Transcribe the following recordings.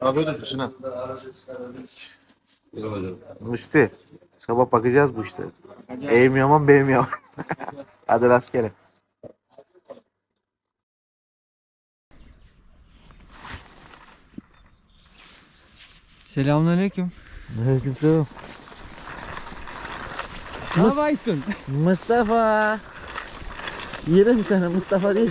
Abi Müsti. Sabah bakacağız bu işte. Eğim yaman benim yaman. Hadi rastgele. Selamünaleyküm. Aleykümselam. Ne yapıyorsun? Mustafa. Yerim seni Mustafa değil.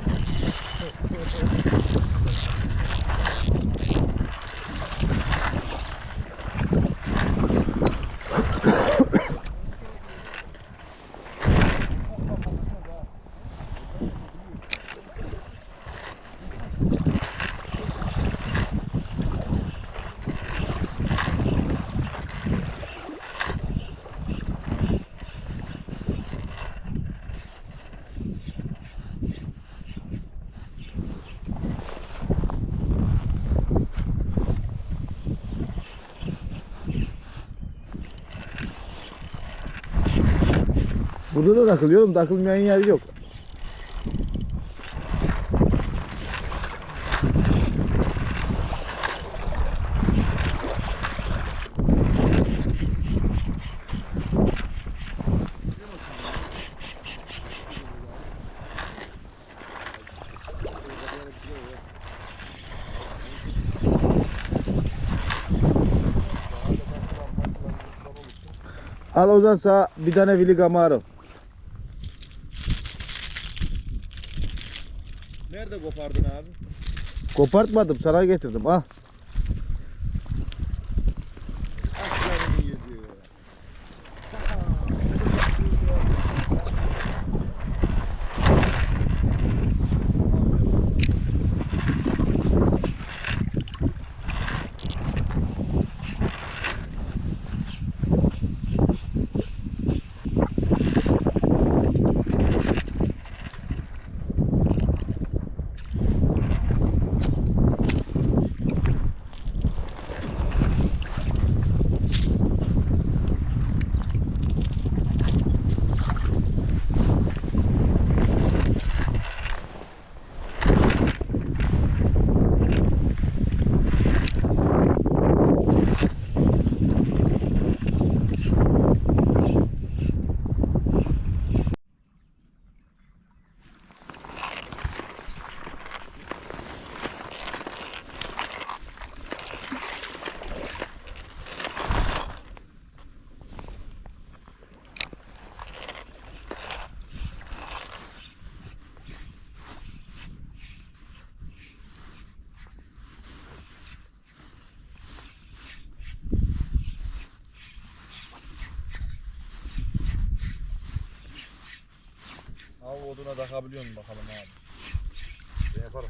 Burada da takılıyorum. Takılmayan yer yok. Al o zaman sana bir tane Willy Camaro. Nerede kopardın abi? Kopartmadım sana getirdim al. Oduna takabiliyor musun bakalım abi? Ben yaparım.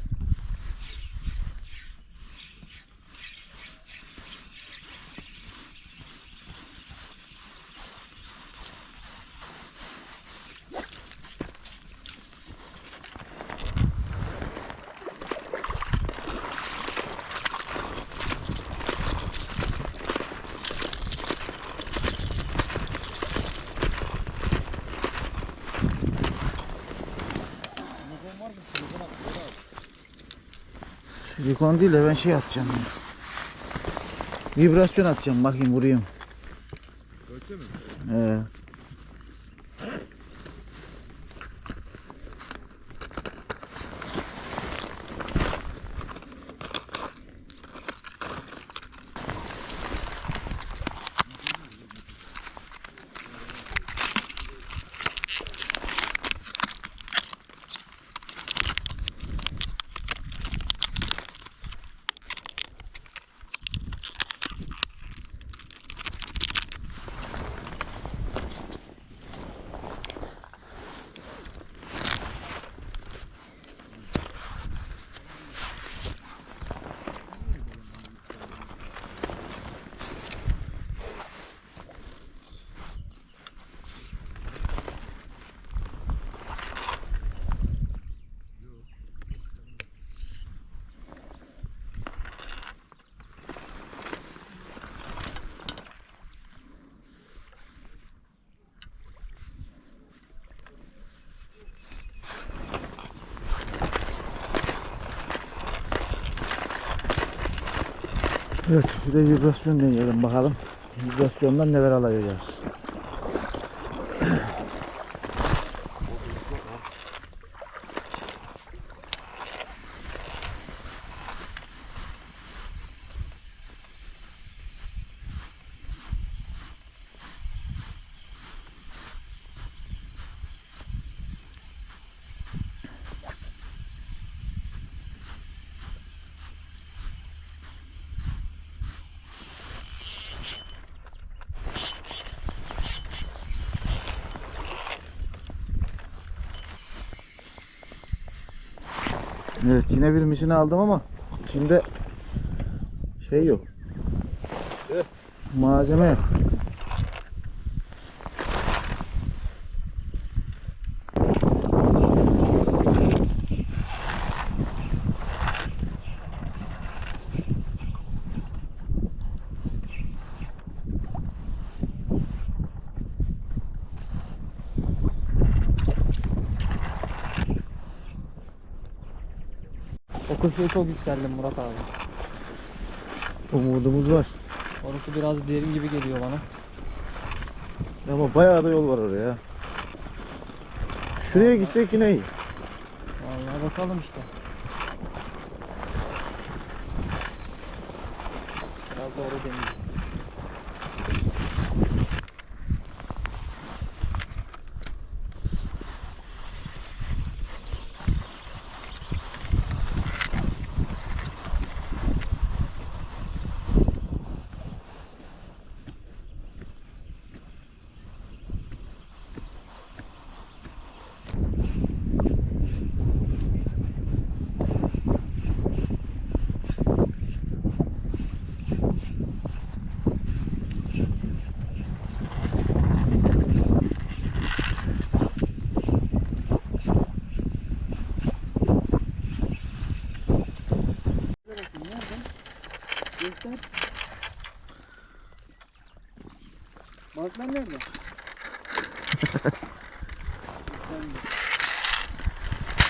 Telefon var mı? Telefon at. Ver Silikon değil de ben şey atacağım. ya. Vibrasyon atacağım bakayım vurayım. Ölçü mü? Ee, Evet bir de vibrasyon deneyelim bakalım. Vibrasyondan neler alacağız. Evet yine bir misini aldım ama içinde şey yok. Malzeme yok. Köşeye çok yükseldim Murat abi. Umudumuz var. Orası biraz derin gibi geliyor bana. Ama bayağı da yol var oraya. Şuraya gitsek yine iyi. Vallahi bakalım işte. Biraz doğru deneyeceğiz. Balıklar nerede?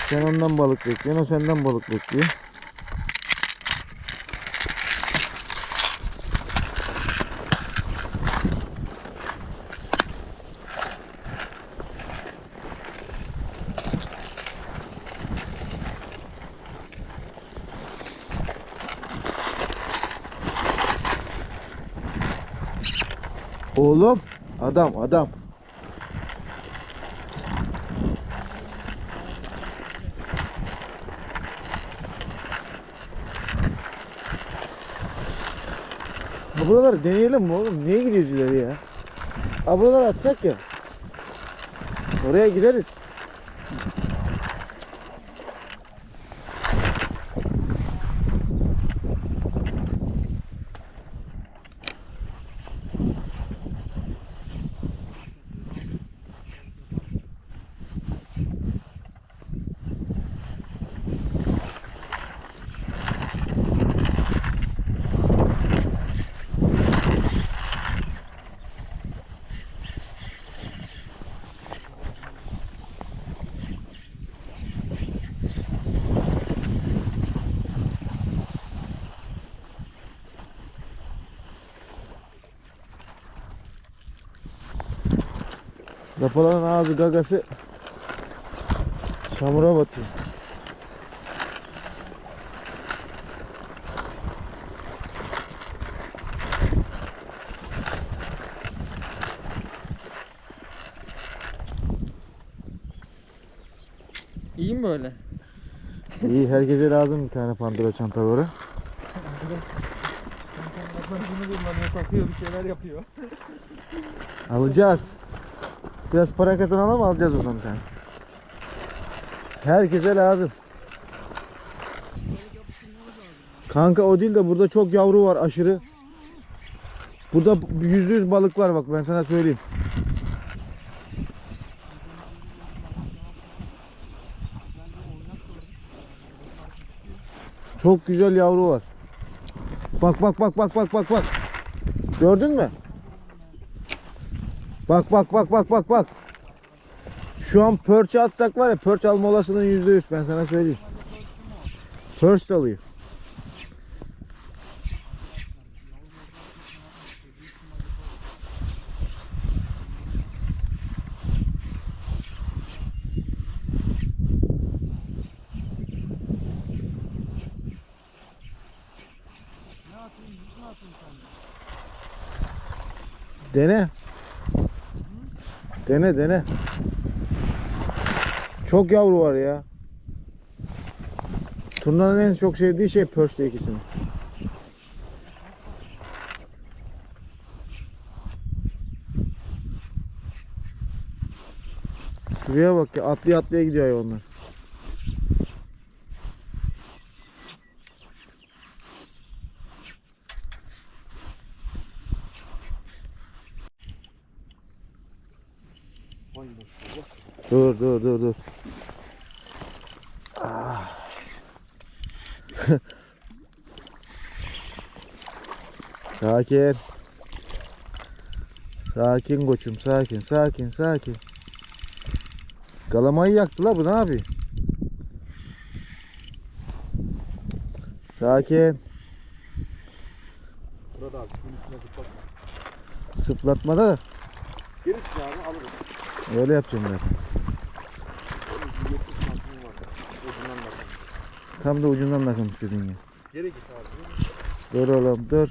Sen ondan balık bekliyorsun, o senden balık bekliyor. Oğlum, adam, adam. Ha buraları deneyelim mi oğlum? Niye gidiyoruz ileri ya? Ha buraları atsak ya. Oraya gideriz. Lapaların ağzı gagası çamura batıyor. İyi mi böyle? İyi herkese lazım bir tane pandora çanta böyle. bunu kullanıyor, takıyor, bir şeyler yapıyor. Alacağız. Biraz para kazanalım alacağız oradan bir. Herkese lazım. Kanka o değil de burada çok yavru var aşırı. Burada yüzde yüz balık var bak ben sana söyleyeyim. Çok güzel yavru var. Bak bak bak bak bak bak bak. Gördün mü? Bak bak bak bak bak bak. Şu an pörç atsak var ya pörç alma olasılığın %100 ben sana söyleyeyim. Pörç alıyor. Dene. Dene dene. Çok yavru var ya. Turnanın en çok sevdiği şey pörste ikisini. Şuraya bak ya atlaya atlaya gidiyor hayvanlar. Dur dur dur dur. Ah. sakin. Sakin koçum sakin sakin sakin. Kalamayı yaktı la bu ne yapıyor? Sakin. Burada abi şunun üstüne zıplat. Sıplatmada da Geri çık abi alırız. öyle yapacağım ben. Onun bir 70 santim var. Ucundan da. Tam da ucundan takım istedin ya. Geri git abi. Dur oğlum dur.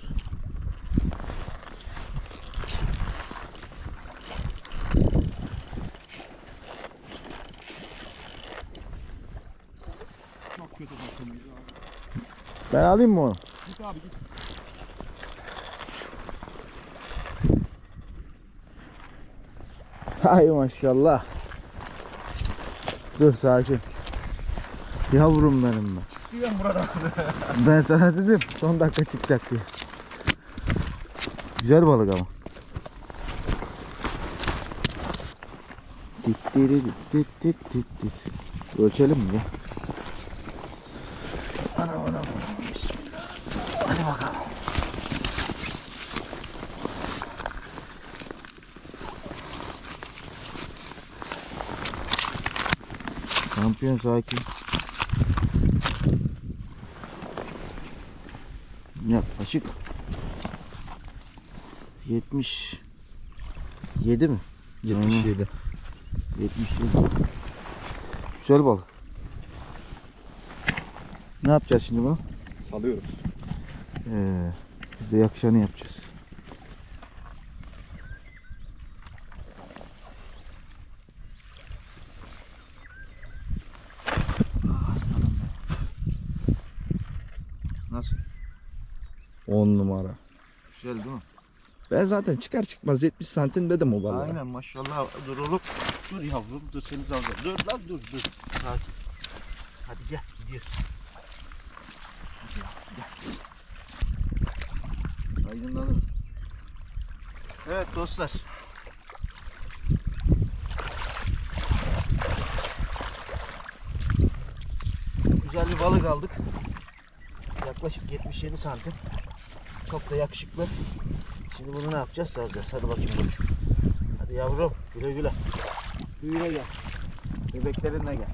Çok kötü bakımıyız abi. Ben alayım mı onu? Git abi git. Hay maşallah. Dur sakin. Yavrum benim ben. Çıkıyorum burada. Ben sana dedim son dakika çıkacak diye. Güzel balık ama. Dit dit dit dit dit dit. Ölçelim mi ya? Ana ana ana. Bismillah. Hadi bakalım. Şampiyon sakin. Yaklaşık 77 mi? 77. 77. Güzel balık. Ne yapacağız şimdi bunu? Salıyoruz. Ee, biz de yakışanı yapacağız. Ah, Aslanım be. Nasıl? 10 numara. Güzel değil mi? Ben zaten çıkar çıkmaz 70 santim dedim o balığa. Aynen maşallah. Dur oğlum. Dur yavrum. Dur seni alacağım. Dur lan dur dur. Sakin. Hadi gel gidiyoruz. Gel, gel. Aydınlanırım. Evet dostlar. Güzel bir balık aldık. Yaklaşık 77 santim. Çok da yakışıklı. Şimdi bunu ne yapacağız? Saracağız. Hadi bakayım koçum. Hadi yavrum. Güle güle. Büyüye gel. Bebeklerinle gel.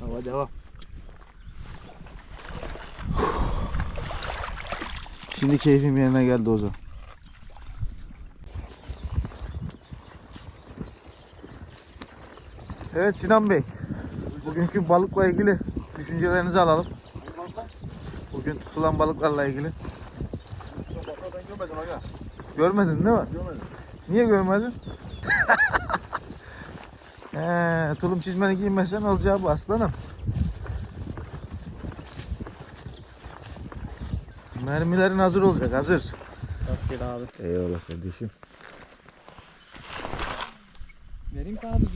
Hava devam. Şimdi keyfim yerine geldi o zaman. Evet Sinan Bey. Bugünkü balıkla ilgili düşüncelerinizi alalım. Bugün tutulan balıklarla ilgili. Ben görmedim aga. Görmedin değil mi? Görmedim. Niye görmedin? He, tulum çizmeni giymesen olacağı bu aslanım. Mermilerin hazır olacak, hazır. Rastgele abi. Eyvallah kardeşim. Vereyim sana abi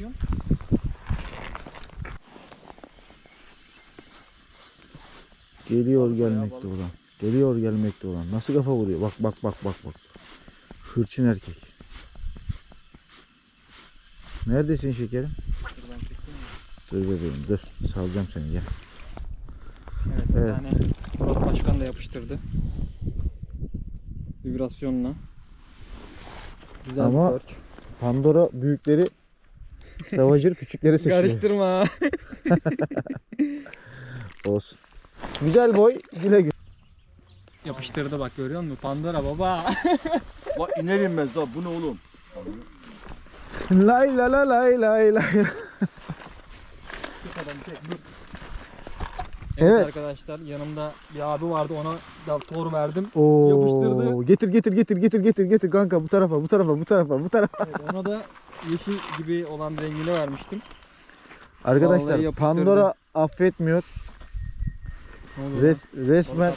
Geliyor gelmekte olan. Geliyor gelmekte olan. Nasıl kafa vuruyor? Bak bak bak bak bak. Hırçın erkek. Neredesin şekerim? Dur bebeğim dur. Salacağım seni gel. Evet, Evet. bir tane Murat Başkan da yapıştırdı. Vibrasyonla. Güzel Ama- bir perch. Pandora büyükleri Savager küçükleri seçiyor. Karıştırma. Olsun. Güzel boy güle güle. Yapıştırdı bak görüyor musun? Pandora baba. La iner inmez daha bu ne oğlum? Lay la la lay lay lay. Evet, Evet. arkadaşlar yanımda bir abi vardı ona da tor verdim. Oo, Yapıştırdı. getir getir getir getir getir getir kanka bu tarafa bu tarafa bu tarafa bu tarafa. Evet, ona da yeşil gibi olan rengini vermiştim. Vallahi Arkadaşlar yapıştırdı. Pandora affetmiyor. Res, resmen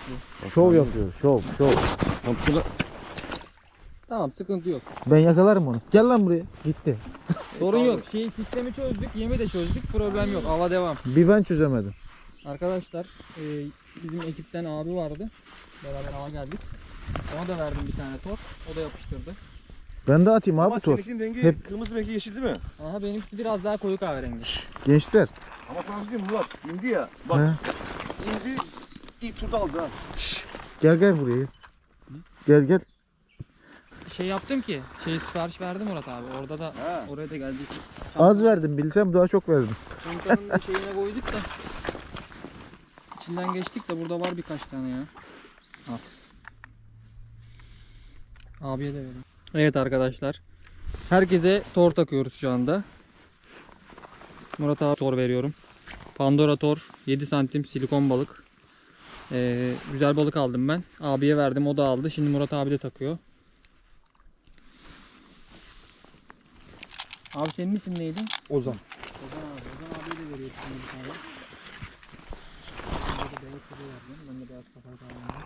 şov yapıyor. Şov şov. Tamam sıkıntı yok. Ben yakalarım onu. Gel lan buraya. Gitti. Sorun yok. Şey sistemi çözdük, yemi de çözdük. Problem yok. Hava devam. Bir ben çözemedim. Arkadaşlar e, bizim ekipten abi vardı. Beraber hava geldik. Ona da verdim bir tane tor. O da yapıştırdı. Ben de atayım abi Ama tor. seninkinin rengi Hep- kırmızı rengi yeşil değil mi? Aha benimkisi biraz daha koyu kahverengi. Gençler. Ama sana bir şey diyeyim mi Murat? İndi ya. Bak He. indi ilk turda aldı ha. Gel gel buraya. Gel gel. Şey yaptım ki, şey sipariş verdim Murat abi. Orada da He. oraya da gelecek. Az verdim bilsem daha çok verdim. Çantanın da şeyine koyduk da. İçinden geçtik de burada var birkaç tane ya. Al. Abiye de verin. Evet arkadaşlar. Herkese tor takıyoruz şu anda. Murat abi tor veriyorum. Pandora tor 7 santim silikon balık. Ee, güzel balık aldım ben. Abiye verdim o da aldı. Şimdi Murat abi de takıyor. Abi senin isim neydi? Ozan abi. Ozan abiye de veriyorsun bir tane. Ben de beyaz kafa verdim. Ben de beyaz kafa verdim.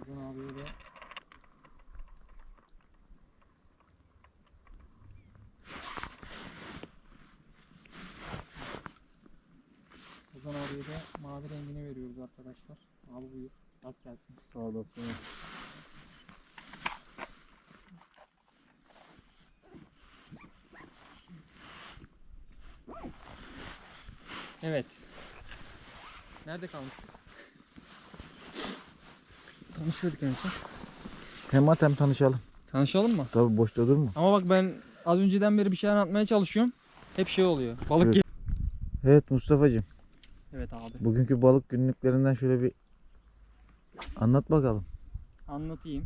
Ozan abiye de Abiye de mavi rengini veriyoruz arkadaşlar. Abi buyur. Az gelsin. Sağ olasın. Evet. Nerede kalmıştık? Tanışıyorduk en son. Hem at hem tanışalım. Tanışalım mı? Tabii boşta durma. Ama bak ben az önceden beri bir şey anlatmaya çalışıyorum. Hep şey oluyor. Balık Evet. Evet Mustafa'cığım. Evet abi. Bugünkü balık günlüklerinden şöyle bir anlat bakalım. Anlatayım.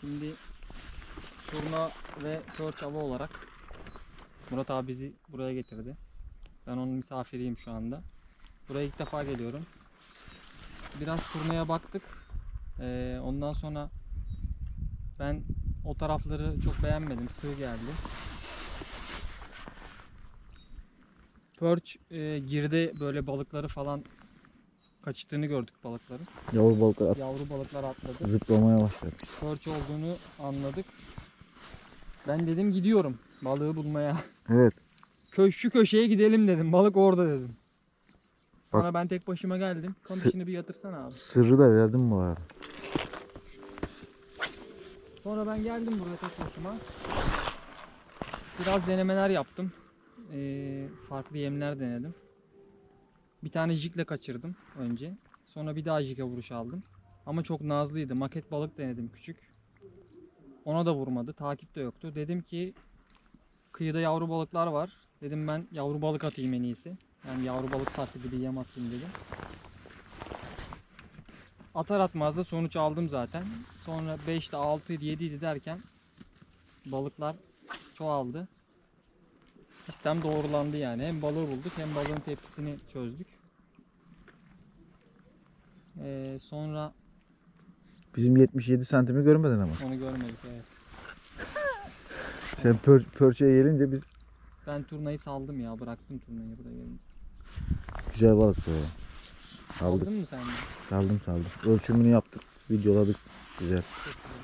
Şimdi turna ve perch avı olarak Murat abi bizi buraya getirdi. Ben onun misafiriyim şu anda. Buraya ilk defa geliyorum. Biraz turnaya baktık. Ee, ondan sonra ben o tarafları çok beğenmedim. Sığ geldi. Perch e, girdi böyle balıkları falan kaçtığını gördük balıkların. Yavru balıklar at- Yavru balıklar atladı. zıplamaya başladı. Perch olduğunu anladık. Ben dedim gidiyorum balığı bulmaya. Evet. Kö şu köşeye gidelim dedim. Balık orada dedim. Sonra ben tek başıma geldim. Sı- bir yatırsana abi. Sırrı da verdim bu arada. Sonra ben geldim buraya tek başıma. Biraz denemeler yaptım. Ee, farklı yemler denedim. Bir tane jikle kaçırdım önce. Sonra bir daha jike vuruş aldım. Ama çok nazlıydı. Maket balık denedim küçük. Ona da vurmadı. Takip de yoktu. Dedim ki kıyıda yavru balıklar var. Dedim ben yavru balık atayım en iyisi. Yani yavru balık taklidi bir yem atayım dedim. Atar atmaz da sonuç aldım zaten. Sonra 5'te 6'ydı 7'ydi derken balıklar çoğaldı. Sistem doğrulandı yani. Hem balığı bulduk hem balığın tepkisini çözdük. Ee, sonra Bizim 77 santimi görmedin ama. onu görmedik evet. Sen pör, pörçeye gelince biz Ben turnayı saldım ya. Bıraktım turnayı buraya gelince. güzel balık bu. Saldık. Aldın mı sen de? Saldım saldım. Ölçümünü yaptık. Videoladık. Güzel. Çok güzel.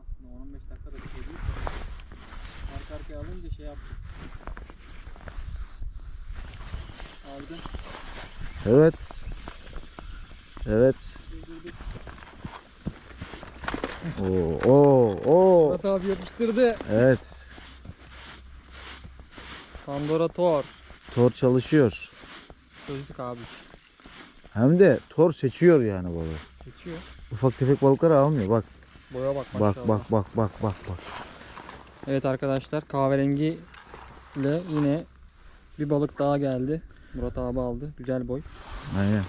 Aslında 15 dakika da bir şey değil. Arka arkaya alınca şey yaptık. Aldın. Evet. Evet. Oo, oo, oo. Murat abi yapıştırdı. Evet. Pandora Tor. Tor çalışıyor. Çözdük abi. Hem de tor seçiyor yani balığı. Seçiyor. Ufak tefek balıkları almıyor. Bak Boya bak bak bak bak bak bak bak. Evet arkadaşlar kahverengi ile yine bir balık daha geldi. Murat abi aldı. Güzel boy. Aynen.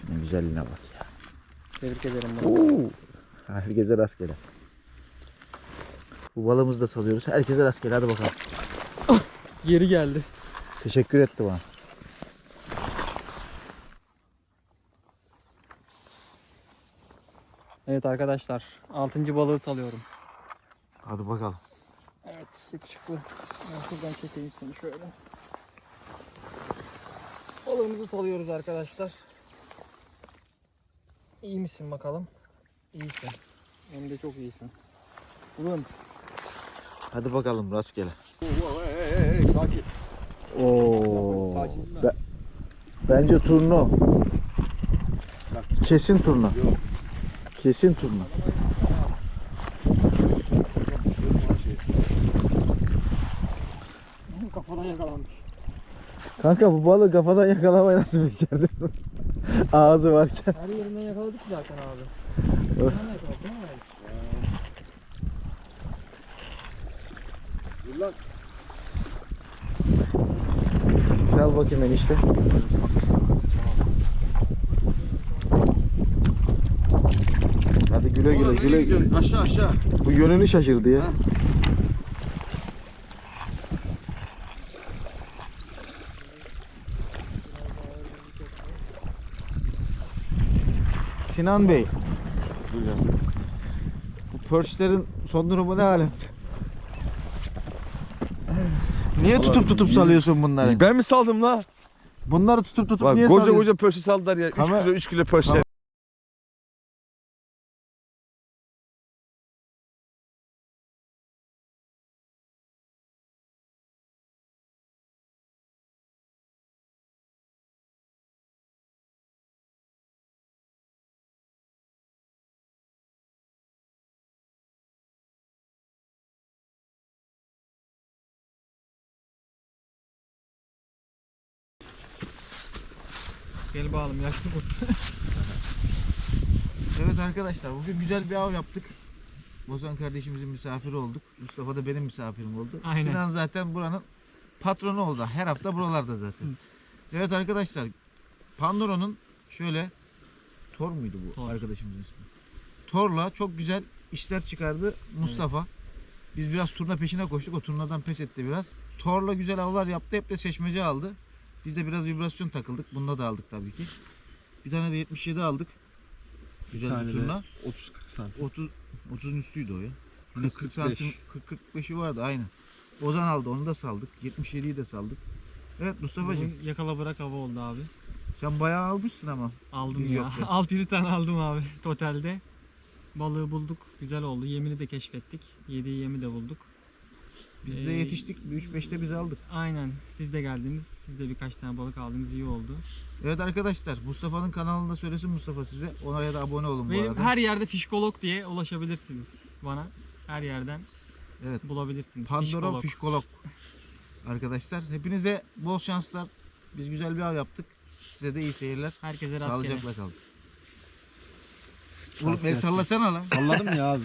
Şunun güzelliğine bak ya. Tebrik ederim Murat. Oo. Herkese rastgele. Bu balığımızı da salıyoruz. Herkese rastgele hadi bakalım. Geri geldi. Teşekkür etti bana. Evet arkadaşlar 6. balığı salıyorum. Hadi bakalım. Evet yakışıklı. Ben şuradan çekeyim seni şöyle. Balığımızı salıyoruz arkadaşlar. İyi misin bakalım? İyisin. Hem de çok iyisin. Ulan. Hadi bakalım rastgele. Oo. Be- bence turnu. Kesin turnu. Kesin turnu. Kafadan yakalanmış. Kanka bu balığı kafadan yakalamayı nasıl becerdin? Ağzı varken. Her yerinden yakaladık zaten abi. Öh. Yakaladık değil mi? Sal bakayım enişte. Hadi güle güle güle güle. Aşağı aşağı. Bu yönünü şaşırdı ya. Sinan Bey. Bu Perch'lerin son durumu ne alemde? Niye tutup tutup salıyorsun bunları? Ben mi saldım la? Bunları tutup tutup Bak niye koca salıyorsun? koca pörşü saldılar ya. 3 Kamer- kilo 3 kilo pörşü. Gel bakalım yaşlı kurt. Evet arkadaşlar bugün güzel bir av yaptık. Bozan kardeşimizin misafiri olduk. Mustafa da benim misafirim oldu. Aynen. Sinan zaten buranın patronu oldu. Her hafta buralarda zaten. Evet arkadaşlar Pandora'nın şöyle Tor muydu bu Tor. arkadaşımızın ismi? Tor'la çok güzel işler çıkardı Mustafa. Biz biraz turna peşine koştuk. O turnadan pes etti biraz. Tor'la güzel avlar yaptı. Hep de seçmece aldı. Biz de biraz vibrasyon takıldık. Bunda da aldık tabii ki. Bir tane de 77 aldık. Güzel bir turna. 30-40 santim. 30 30'un üstüydü o ya. Yine 40 santim 40 45'i vardı aynen. Ozan aldı onu da saldık. 77'yi de saldık. Evet Mustafa'cığım yakala bırak hava oldu abi. sen bayağı almışsın ama. Aldım Biz ya. yokken. 6-7 tane aldım abi totalde. Balığı bulduk. Güzel oldu. Yemini de keşfettik. Yediği yemi de bulduk. Biz Ee, de yetiştik. 3-5'te biz aldık. Aynen. Siz de geldiniz. Siz de birkaç tane balık aldınız. iyi oldu. Evet arkadaşlar Mustafa'nın kanalında söylesin Mustafa size. Ona ya da abone olun bu Benim arada. her yerde fişkolog diye ulaşabilirsiniz bana. Her yerden Evet. bulabilirsiniz. Pandora Fişkolog. Fişkolog. Arkadaşlar hepinize bol şanslar. Biz güzel bir av yaptık. Size de iyi seyirler. Herkese rastgele. Sağlıcakla kalın. Oğlum el sallasana lan. Salladım ya abi.